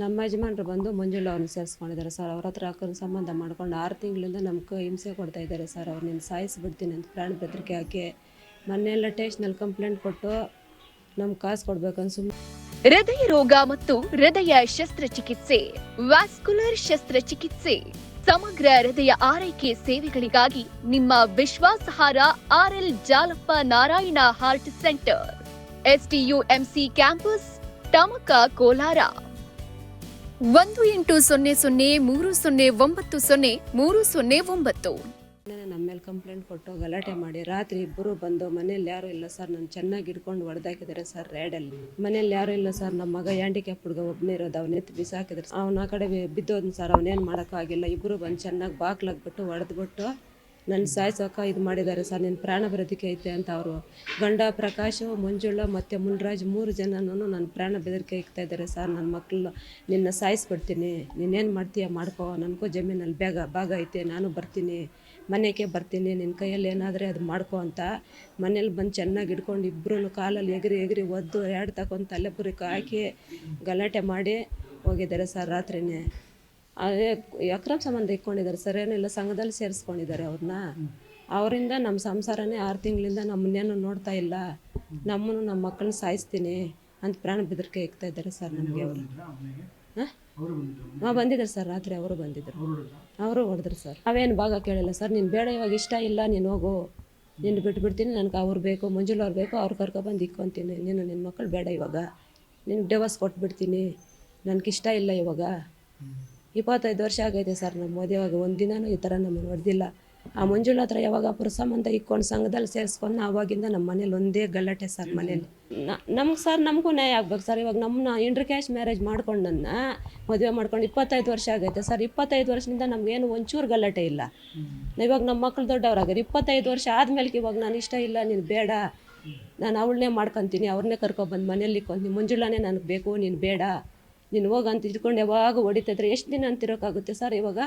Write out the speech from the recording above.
ನಮ್ಮ ಯಜಮಾನ್ರು ಬಂದು ಮಂಜುಳ ಅವ್ರನ್ನ ಸೇರಿಸ್ಕೊಂಡಿದ್ದಾರೆ ಸರ್. ಅವ್ರ ಹತ್ರ ಅಕ್ಕನ ಸಂಬಂಧ ಮಾಡ್ಕೊಂಡು ಆರು ತಿಂಗಳಿಂದ ನಮ್ಗೆ ಹಿಂಸೆ ಕೊಡ್ತಾ ಇದ್ದಾರೆ ಸರ್. ಅವ್ರು ಸಾಯಿಸಿಬಿಡ್ತೀನಿ ಅಂತ ಪ್ರಾಣ ಬೆದರಿಕೆ ಹಾಕಿ ಮೊನ್ನೆಲ್ಲ ಟೇಷನಲ್ಲಿ ಕಂಪ್ಲೇಂಟ್ ಕೊಟ್ಟು ನಮ್ಗೆ ಕಾಸು ಕೊಡ್ಬೇಕಂತ ಸುಮ್ಮನೆ ಹೃದಯ ರೋಗ ಮತ್ತು ಹೃದಯ ಶಸ್ತ್ರಚಿಕಿತ್ಸೆ, ವ್ಯಾಸ್ಕುಲರ್ ಶಸ್ತ್ರಚಿಕಿತ್ಸೆ, ಸಮಗ್ರ ಹೃದಯ ಆರೈಕೆ ಸೇವೆಗಳಿಗಾಗಿ ನಿಮ್ಮ ವಿಶ್ವಾಸಾರ್ಹಾರ R L Jalappa Narayana heart centre SDUMC campus Tamaka Kolar. ಒಂದು ಎಂಟು ಸೊನ್ನೆ ಸೊನ್ನೆ ಮೂರು ಸೊನ್ನೆ ಒಂಬತ್ತು ಸೊನ್ನೆ ಮೂರು ಸೊನ್ನೆ ಒಂಬತ್ತು. ನಮ್ಮ ಮೇಲೆ ಕಂಪ್ಲೇಂಟ್ ಕೊಟ್ಟು ಗಲಾಟೆ ಮಾಡಿ, ರಾತ್ರಿ ಇಬ್ಬರು ಬಂದು ಮನೇಲಿ ಯಾರೂ ಇಲ್ಲ ಸರ್, ನಾನು ಚೆನ್ನಾಗಿ ಇಟ್ಕೊಂಡು ಹೊಡೆದಾಕಿದ್ದಾರೆ ಸರ್ ರೇಡಲ್ಲಿ ಮನೇಲಿ ಯಾರೂ ಇಲ್ಲ ಸರ್ ನಮ್ಮ ಮಗ ಹ್ಯಾಂಡಿಕ್ಯಾಪ್ ಹುಡುಗ ಒಬ್ಬನೇ ಇರೋದು, ಅವನ ಎತ್ತು ಬಿಸಾಕಿದ್ರು. ಅವನ ಆ ಕಡೆ ಬಿದ್ದೋದ್ನ ಸರ್ ಅವನೇನು ಮಾಡೋಕ್ಕಾಗಿಲ್ಲ ಇಬ್ಬರು ಬಂದು ಚೆನ್ನಾಗಿ ಬಾಗ್ಲಾಗ್ಬಿಟ್ಟು ಹೊಡೆದ್ಬಿಟ್ಟು ನನ್ನ ಸಾಯ್ಸೋಕೆ ಇದು ಮಾಡಿದ್ದಾರೆ ಸರ್, ನಿನ್ನ ಪ್ರಾಣ ಬೆದರಿಕೆ ಐತೆ ಅಂತ ಅವರು. ಗಂಡ ಪ್ರಕಾಶ್ ಮಂಜುಳ ಮತ್ತು ಮುನ್ರಾಜ್ ಮೂರು ಜನನೂ ನನ್ನ ಪ್ರಾಣ ಬೆದರಿಕೆ ಇಕ್ತಾ ಇದ್ದಾರೆ ಸರ್. ನನ್ನ ಮಕ್ಕಳು ನಿನ್ನ ಸಾಯಿಸ್ಬಿಡ್ತೀನಿ. ನೀನೇನು ಮಾಡ್ತೀಯ ಮಾಡ್ಕೋ. ನನಗೂ ಜಮೀನಲ್ಲಿ ಬೇಗ ಭಾಗ ಐತೆ. ನಾನು ಬರ್ತೀನಿ. ಮನೆಗೆ ಬರ್ತೀನಿ. ನಿನ್ನ ಕೈಯಲ್ಲಿ ಏನಾದರೆ ಅದು ಮಾಡ್ಕೊ ಅಂತ. ಮನೇಲಿ ಬಂದು ಚೆನ್ನಾಗಿ ಹಿಡ್ಕೊಂಡು ಇಬ್ಬರೂ ಕಾಲಲ್ಲಿ ಎಗರಿ ಎಗರಿ ಒದ್ದು, ಎರಡು ತಗೊಂಡು ತಲೆಪುರಿ ಹಾಕಿ ಗಲಾಟೆ ಮಾಡಿ ಹೋಗಿದ್ದಾರೆ ಸರ್ ರಾತ್ರಿನೇ. ಅಕ್ರಮ ಸಂಬಂಧ ಇಟ್ಕೊಂಡಿದ್ದಾರೆ ಸರ್. ಏನಿಲ್ಲ, ಸಂಘದಲ್ಲಿ ಸೇರಿಸ್ಕೊಂಡಿದ್ದಾರೆ ಅವ್ರನ್ನ. ಅವರಿಂದ ನಮ್ಮ ಸಂಸಾರನೇ ಆರು ತಿಂಗಳಿಂದ ನಮ್ಮನ್ನೇನು ನೋಡ್ತಾ ಇಲ್ಲ. ನಮ್ಮನ್ನು ನಮ್ಮ ಮಕ್ಕಳನ್ನ ಸಾಯಿಸ್ತೀನಿ ಅಂತ ಪ್ರಾಣ ಬೆದರಿಕೆ ಇಕ್ತಾ ಇದ್ದಾರೆ ಸರ್ ನಮಗೆ ಅವರು. ಹಾಂ? ಬಂದಿದ್ದಾರೆ ಸರ್. ರಾತ್ರಿ ಅವರು ಬಂದಿದ್ದರು ಅವರು ಹೊಡೆದ್ರು ಸರ್. ಅವೇನು ಭಾಗ ಕೇಳಿಲ್ಲ ಸರ್. ನೀನು ಬೇಡ, ಇವಾಗ ಇಷ್ಟ ಇಲ್ಲ, ನೀನು ಹೋಗು. ನಿನ್ನ ಬಿಟ್ಬಿಡ್ತೀನಿ ನನಗೆ ಅವ್ರು ಬೇಕು, ಮಂಜುಳು ಅವ್ರು ಬೇಕು, ಅವ್ರು ಕರ್ಕೊಬಂದು ಇಕ್ಕೊತೀನಿ. ನೀನು ನಿನ್ನ ಮಕ್ಕಳು ಬೇಡ ಇವಾಗ. ನಿನ್ಗೆ ಡೆವಸ್ ಕೊಟ್ಬಿಡ್ತೀನಿ. ನನಗಿಷ್ಟ ಇಲ್ಲ ಇವಾಗ. ಇಪ್ಪತ್ತೈದು ವರ್ಷ ಆಗೈತೆ ಸರ್ ನಮ್ಮ ಮದುವೆಯಾಗ ಒಂದು ದಿನನೂ ಈ ಥರ ನಮ್ಮನ್ನು ಹೊಡೆದಿಲ್ಲ. ಆ ಮಂಜುಳ ಹತ್ರ ಯಾವಾಗ ಅಪರ ಸಂಬಂಧ ಇಕ್ಕೊಂಡು ಸಂಘದಲ್ಲಿ ಸೇರಿಸ್ಕೊಂಡು ಆವಾಗಿಂದ ನಮ್ಮ ಮನೇಲಿ ಒಂದೇ ಗಲಾಟೆ ಸರ್ ಮನೇಲಿ. ನಮ್ಗೆ ಸರ್ ನಮಗೂ ನ್ಯಾಯ ಆಗ್ಬೇಕು ಸರ್. ಇವಾಗ ನಮ್ಮನ್ನ ಇಂಟ್ರ್ ಕ್ಯಾಶ್ ಮ್ಯಾರೇಜ್ ಮಾಡ್ಕೊಂಡು ನನ್ನ ಮದುವೆ ಮಾಡ್ಕೊಂಡು ಇಪ್ಪತ್ತೈದು ವರ್ಷ ಆಗೈತೆ ಸರ್. ಇಪ್ಪತ್ತೈದು ವರ್ಷದಿಂದ ನಮಗೇನು ಒಂಚೂರು ಗಲಾಟೆ ಇಲ್ಲ. ಇವಾಗ ನಮ್ಮ ಮಕ್ಳು ದೊಡ್ಡವ್ರಾಗ್ಯಾರ. ಇಪ್ಪತ್ತೈದು ವರ್ಷ ಆದ್ಮೇಲೆ ಇವಾಗ ನಾನು ಇಷ್ಟ ಇಲ್ಲ, ನೀನು ಬೇಡ. ನಾನು ಅವಳನ್ನೇ ಮಾಡ್ಕೊತೀನಿ ಅವ್ರನ್ನೇ ಕರ್ಕೊಬಂದು ಮನೇಲಿ ಇಕ್ಕೊಂತೀನಿ. ಮಂಜುಳಾನೇ ನನಗೆ ಬೇಕು, ನೀನು ಬೇಡ. ನೀನು ಹೋಗಂತ ಇದ್ಕೊಂಡು ಯಾವಾಗ ಹೊಡಿತಾ ಇದ್ರೆ ಎಷ್ಟು ದಿನ ಅಂತಿರೋಕ್ಕಾಗುತ್ತೆ ಸರ್ ಇವಾಗ?